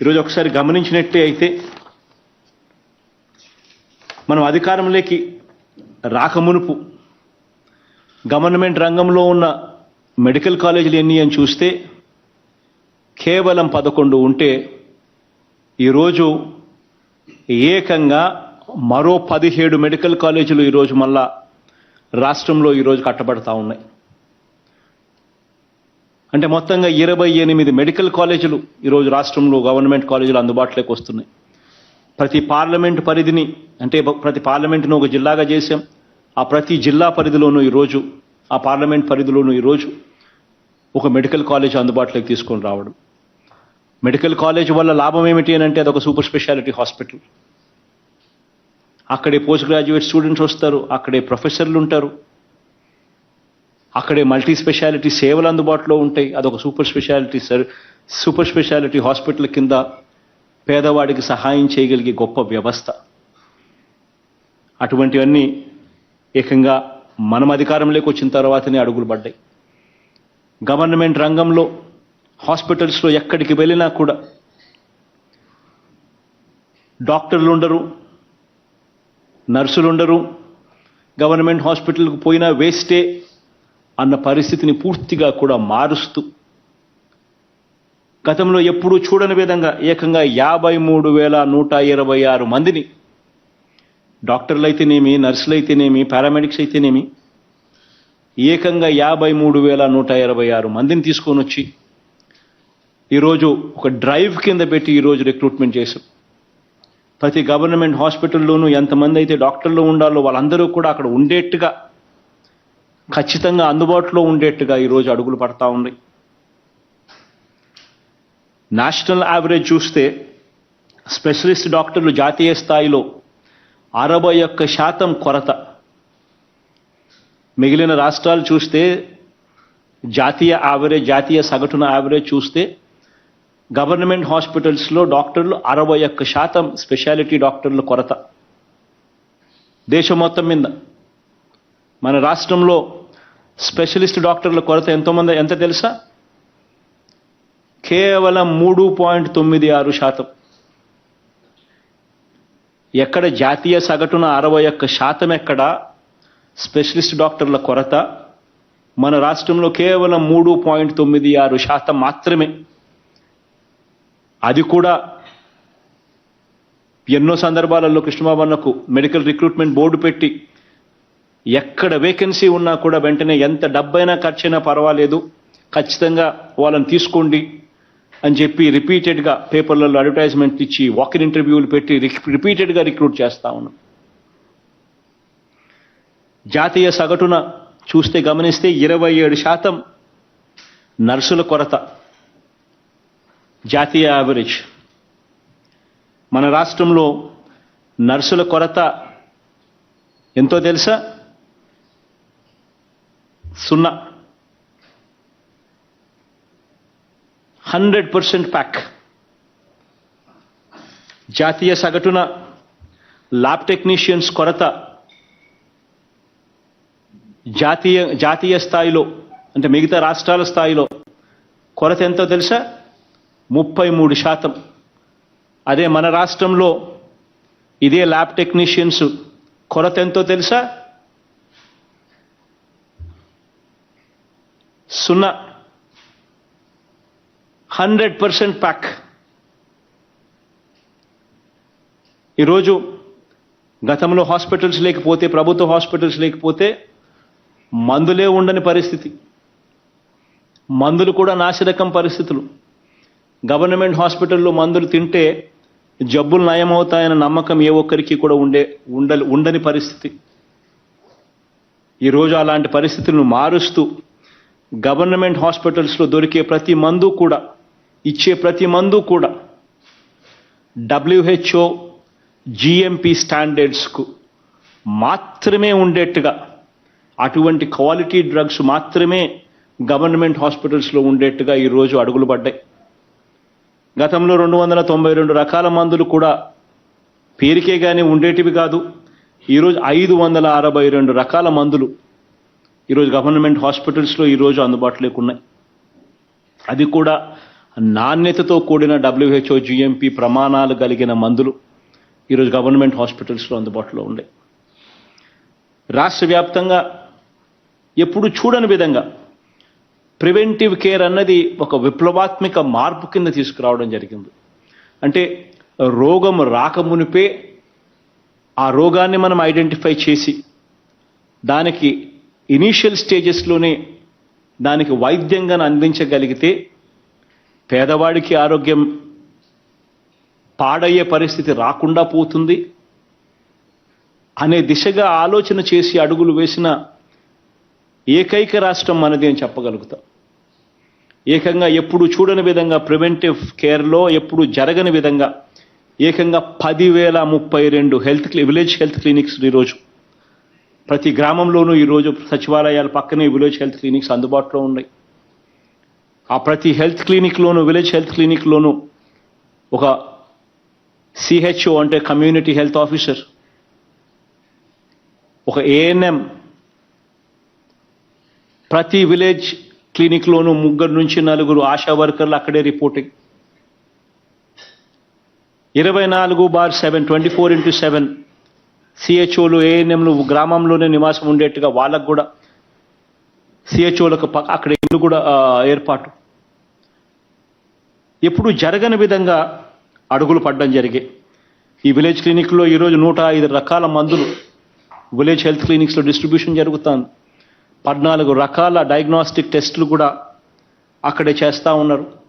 ఈరోజు ఒకసారి గమనించినట్టే అయితే మనం అధికారంలోకి రాకమునుపు గవర్నమెంట్ రంగంలో ఉన్న మెడికల్ కాలేజీలు ఎన్ని అని చూస్తే కేవలం పదకొండు ఉంటే ఈరోజు ఏకంగా మరో పదిహేడు మెడికల్ కాలేజీలు ఈరోజు మళ్ళా రాష్ట్రంలో ఈరోజు కట్టబడతా ఉన్నాయి. అంటే మొత్తంగా ఇరవై ఎనిమిది మెడికల్ కాలేజీలు ఈరోజు రాష్ట్రంలో గవర్నమెంట్ కాలేజీలు అందుబాటులోకి వస్తున్నాయి. ప్రతి పార్లమెంట్ పరిధిని అంటే ప్రతి పార్లమెంటును ఒక జిల్లాగా చేశాం. ఆ ప్రతి జిల్లా పరిధిలోనూ ఈరోజు ఆ పార్లమెంట్ పరిధిలోనూ ఈరోజు ఒక మెడికల్ కాలేజ్ అందుబాటులోకి తీసుకొని రావడం. మెడికల్ కాలేజ్ వల్ల లాభం ఏమిటి అని అంటే అదొక సూపర్ స్పెషాలిటీ హాస్పిటల్. అక్కడే పోస్ట్ గ్రాడ్యుయేట్ స్టూడెంట్స్ వస్తారు అక్కడే ప్రొఫెసర్లు ఉంటారు. అక్కడే మల్టీ స్పెషాలిటీ సేవలు అందుబాటులో ఉంటాయి. అదొక super speciality sir. Super speciality hospital కింద పేదవాడికి సహాయం చేయగలిగే గొప్ప వ్యవస్థ. అటువంటివన్నీ ఏకంగా మనం అధికారంలోకి వచ్చిన తర్వాతనే అడుగులు పడ్డాయి. గవర్నమెంట్ రంగంలో హాస్పిటల్స్లో ఎక్కడికి వెళ్ళినా కూడా డాక్టర్లు ఉండరు నర్సులు ఉండరు. గవర్నమెంట్ హాస్పిటల్కి పోయినా వేస్టే. అన్న పరిస్థితిని పూర్తిగా కూడా మారుస్తూ గతంలో ఎప్పుడూ చూడని విధంగా ఏకంగా యాభై మూడు వేల నూట ఇరవై ఆరు మందిని డాక్టర్లు అయితేనేమి నర్సులు అయితేనేమి పారామెడిక్స్ అయితేనేమి ఏకంగా యాభై మూడు వేల నూట ఇరవై ఆరు మందిని తీసుకొని వచ్చి ఈరోజు ఒక డ్రైవ్ కింద పెట్టి ఈరోజు రిక్రూట్మెంట్ చేశాం. ప్రతి గవర్నమెంట్ హాస్పిటల్లోనూ ఎంతమంది అయితే డాక్టర్లు ఉండాలో వాళ్ళందరూ కూడా అక్కడ ఉండేట్టుగా ఖచ్చితంగా అందుబాటులో ఉండేట్టుగా ఈరోజు అడుగులు పడతా ఉన్నాయి నేషనల్ యావరేజ్ చూస్తే స్పెషలిస్ట్ డాక్టర్లు జాతీయ స్థాయిలో అరవై ఒక్క శాతం కొరత. మిగిలిన రాష్ట్రాలు చూస్తే జాతీయ యావరేజ్ జాతీయ సగటున యావరేజ్ చూస్తే గవర్నమెంట్ హాస్పిటల్స్లో డాక్టర్లు అరవై ఒక్క శాతం స్పెషాలిటీ డాక్టర్ల కొరత. దేశం మొత్తం మీద మన రాష్ట్రంలో స్పెషలిస్ట్ డాక్టర్ల కొరత ఎంతోమంది ఎంత తెలుసా? కేవలం మూడు పాయింట్ తొమ్మిది ఆరు శాతం. ఎక్కడ జాతీయ సగటున అరవై ఒక్క శాతం ఎక్కడ? స్పెషలిస్ట్ డాక్టర్ల కొరత. మన రాష్ట్రంలో కేవలం మూడు పాయింట్ తొమ్మిది ఆరు శాతం మాత్రమే. అది కూడా ఎన్నో సందర్భాలలో కృష్ణబాబన్నకు మెడికల్ రిక్రూట్మెంట్ బోర్డు పెట్టి ఎక్కడ వేకెన్సీ ఉన్నా కూడా వెంటనే ఎంత డబ్బైనా ఖర్చైనా పర్వాలేదు. ఖచ్చితంగా వాళ్ళని తీసుకోండి అని చెప్పి రిపీటెడ్గా పేపర్లలో అడ్వర్టైజ్మెంట్ ఇచ్చి వాకిన్ ఇంటర్వ్యూలు పెట్టి రిపీటెడ్గా రిక్రూట్ చేస్తా ఉన్నాం. జాతీయ సగటున చూస్తే గమనిస్తే ఇరవై ఏడు శాతం నర్సుల కొరత. జాతీయ యావరేజ్ మన రాష్ట్రంలో నర్సుల కొరత ఎంతో తెలుసా? సున్నా. Hundred percent pack. జాతీయ సగటున ల్యాబ్ టెక్నీషియన్స్ కొరత. జాతీయ జాతీయ స్థాయిలో అంటే మిగతా రాష్ట్రాల స్థాయిలో కొరత ఎంతో తెలుసా? ముప్పై మూడు శాతం. అదే మన రాష్ట్రంలో ఇదే ల్యాబ్ టెక్నీషియన్స్ కొరత ఎంతో తెలుసా? సున్నా. Hundred percent pack. ఈరోజు గతంలో హాస్పిటల్స్ లేకపోతే ప్రభుత్వ హాస్పిటల్స్ లేకపోతే మందులే ఉండని పరిస్థితి. మందులు కూడా నాసిరకం పరిస్థితులు. గవర్నమెంట్ హాస్పిటల్లో మందులు తింటే జబ్బులు నయమవుతాయన్న నమ్మకం ఏ ఒక్కరికి కూడా ఉండే ఉండ ఉండని పరిస్థితి. ఈరోజు అలాంటి పరిస్థితులను మారుస్తూ గవర్నమెంట్ హాస్పిటల్స్లో దొరికే ప్రతి మందు కూడా ఇచ్చే ప్రతి మందు కూడా డబ్ల్యూహెచ్ఓ జిఎంపి స్టాండర్డ్స్కు మాత్రమే ఉండేట్టుగా అటువంటి క్వాలిటీ డ్రగ్స్ మాత్రమే గవర్నమెంట్ హాస్పిటల్స్లో ఉండేట్టుగా ఈరోజు అడుగులు పడ్డాయి. గతంలో రెండు వందల తొంభై రెండు రకాల మందులు కూడా పేరుకే కానీ ఉండేటివి కాదు. ఈరోజు ఐదు వందల అరవై రెండు రకాల మందులు ఈరోజు గవర్నమెంట్ హాస్పిటల్స్లో ఈరోజు అందుబాటులోకి ఉన్నాయి అది కూడా నాణ్యతతో కూడిన డబ్ల్యూహెచ్ఓ జిఎంపి ప్రమాణాలు కలిగిన మందులు ఈరోజు గవర్నమెంట్ హాస్పిటల్స్లో అందుబాటులో ఉన్నాయి. రాష్ట్ర వ్యాప్తంగా ఎప్పుడు చూడని విధంగా ప్రివెంటివ్ కేర్ అన్నది ఒక విప్లవాత్మక మార్పు కింద తీసుకురావడం జరిగింది. అంటే రోగం రాకమునిపే ఆ రోగాన్ని మనం ఐడెంటిఫై చేసి దానికి ఇనీషియల్ స్టేజెస్లోనే దానికి వైద్యంగా అందించగలిగితే పేదవాడికి ఆరోగ్యం పాడయ్యే పరిస్థితి రాకుండా పోతుంది అనే దిశగా ఆలోచన చేసి అడుగులు వేసిన ఏకైక రాష్ట్రం మనది అని చెప్పగలుగుతాం. ఏకంగా ఎప్పుడు చూడని విధంగా ప్రివెంటివ్ కేర్లో ఎప్పుడు జరగని విధంగా ఏకంగా పదివేల ముప్పై రెండు హెల్త్ విలేజ్ హెల్త్ క్లినిక్స్ ఈరోజు ప్రతి గ్రామంలోనూ ఈరోజు సచివాలయాల పక్కనే విలేజ్ హెల్త్ క్లినిక్స్ అందుబాటులో ఉన్నాయి. ఆ ప్రతి హెల్త్ క్లినిక్లోనూ విలేజ్ హెల్త్ క్లినిక్లోనూ ఒక సిహెచ్ఓ అంటే కమ్యూనిటీ హెల్త్ ఆఫీసర్ ఒక ఏఎన్ఎం ప్రతి విలేజ్ క్లినిక్లోనూ ముగ్గురు నుంచి నలుగురు ఆశా వర్కర్లు అక్కడే రిపోర్టింగ్. ఇరవై నాలుగు bar seven twenty four into seven సిహెచ్ఓలు ఏఎన్ఎంలు గ్రామంలోనే నివాసం ఉండేట్టుగా వాళ్ళకు కూడా సిహెచ్ఓలకు అక్కడ ఇల్లు కూడా ఏర్పాటు. ఎప్పుడు జరగని విధంగా అడుగులు పడడం జరిగే ఈ విలేజ్ క్లినిక్లో ఈరోజు నూట ఐదు రకాల మందులు విలేజ్ హెల్త్ క్లినిక్స్లో డిస్ట్రిబ్యూషన్ జరుగుతుంది. పద్నాలుగు రకాల డయాగ్నోస్టిక్ టెస్టులు కూడా అక్కడే చేస్తూ ఉన్నారు.